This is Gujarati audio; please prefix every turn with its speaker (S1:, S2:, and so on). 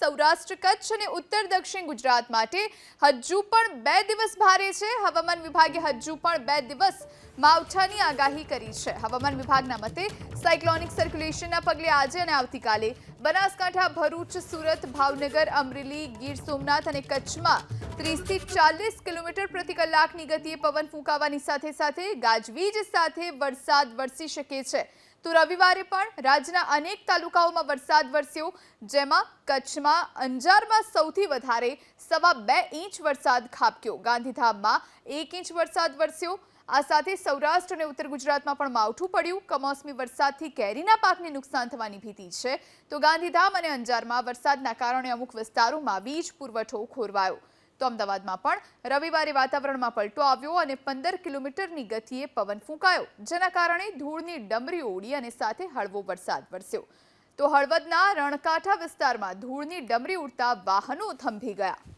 S1: સૌરાષ્ટ્ર, કચ્છ અને ઉત્તર દક્ષિણ ગુજરાત માટે હજુ પણ બે દિવસ ભારે છે. હવામાન વિભાગે હજુ પણ બે દિવસ માવઠાની આગાહી કરી છે. હવામાન વિભાગના મતે સાયક્લોનિક સર્ક્યુલેશનના પગલે આજે અને આવતીકાલે બનાસકાંઠા, ભરૂચ, સુરત, ભાવનગર, અમરેલી, ગીર સોમનાથ અને કચ્છમાં ત્રીસથી ચાલીસ કિલોમીટર પ્રતિ કલાકની ગતિએ પવન ફૂંકાવાની સાથે સાથે ગાજવીજ સાથે વરસાદ વરસી શકે છે. તો રવિવારે પણ રાજ્યના અનેક તાલુકાઓમાં વરસાદ વરસ્યો, જેમાં કચ્છમાં અંજારમાં સૌથી વધારે સવા બે ઇંચ વરસાદ ખાબક્યો. ગાંધીધામમાં એક ઇંચ વરસાદ વરસ્યો. આ સાથે સૌરાષ્ટ્ર અને ઉત્તર ગુજરાતમાં પણ માવઠું પડ્યું. કમોસમી વરસાદથી કેરીના પાકને નુકસાન થવાની ભીતિ છે. તો ગાંધીધામ અને અંજારમાં વરસાદના કારણે અમુક વિસ્તારોમાં વીજ પુરવઠો ખોરવાયો. તો અમદાવાદમાં પણ રવિવારે વાતાવરણમાં પલટો આવ્યો અને પંદર કિલોમીટરની ગતિએ પવન ફૂંકાયો, જેના કારણે ધૂળની ડમરી ઉડી અને સાથે હળવો વરસાદ વરસ્યો. તો હળવદના રણકાંઠા વિસ્તારમાં ધૂળની ડમરી ઉડતા વાહનો થંભી ગયા.